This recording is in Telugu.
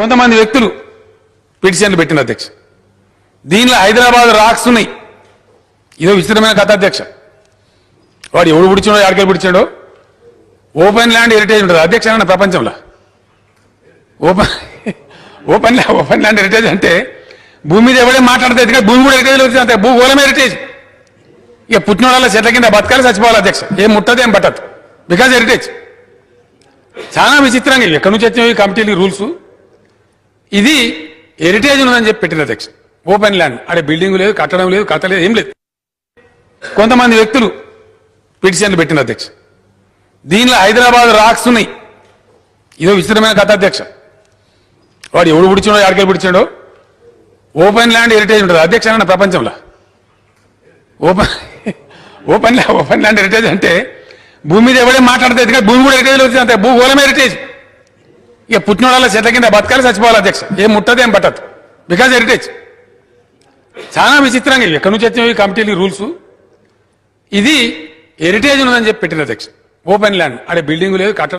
కొంతమంది వ్యక్తులు పిటిషన్లు పెట్టిన అధ్యక్ష. దీనిలో హైదరాబాద్ రాక్స్ ఉన్నాయి. ఇదో విచిత్రమైన కథ అధ్యక్ష. వాడు ఎవడు పిడిచాడో ఎక్కడికి పిడిచాడో ఓపెన్ ల్యాండ్ హెరిటేజ్ ఉంటుంది. అధ్యక్ష ప్రపంచంలో? Open open open land heritage అంటే భూమి మీద ఎవడే మాట్లాడితే కానీ భూమి కూడా హెరిటేజ్ వచ్చింది అంతే. భూగోళం హెరిటేజ్. ఇక పుట్టినోళ్ళ చెట్ల కింద బతకాలి చచ్చిపోవాలి అధ్యక్ష. ఏం ముట్టదు ఏం పట్టదు. Because heritage. చాలా విచిత్రంగా ఎక్కడి నుంచి వచ్చినాయి కమిటీలు రూల్స్. ఇది హెరిటేజ్ ఉన్నదని చెప్పి పెట్టిన అధ్యక్ష. ఓపెన్ ల్యాండ్ అడే బిల్డింగ్ లేదు కట్టడం లేదు కథ లేదు ఏం లేదు. కొంతమంది వ్యక్తులు పిటిషన్లు పెట్టిన అధ్యక్ష. దీనిలో హైదరాబాద్ రాక్స్ ఉన్నాయి. ఇదో విచిత్రమైన కథ అధ్యక్ష. వాడు ఎవడు పిడిచాడో ఎక్కడికి పిడిచాడో? ఓపెన్ ల్యాండ్ హెరిటేజ్ ఉంటుంది. అధ్యక్ష అన్న ప్రపంచంలో. Open open land open land heritage అంటే భూమి మీద ఎవడే మాట్లాడితే కానీ భూమి కూడా హెరిటేజ్ వచ్చింది అంతే. భూగోళం హెరిటేజ్ ఇక పుట్టినోళ్ళ చెట్ల కింద బతకాలి చచ్చిపోవాలి అధ్యక్ష. ఏం ముట్టదు ఏం పట్టదు. బికాజ్ హెరిటేజ్ చాలా విచిత్రంగా ఎక్కడి నుంచి వచ్చినాయి కమిటీలు రూల్స్. ఇది హెరిటేజ్ ఉన్నదని చెప్పి పెట్టిన అధ్యక్ష. ఓపెన్ ల్యాండ్ అడే బిల్డింగ్ లేదు కట్టడం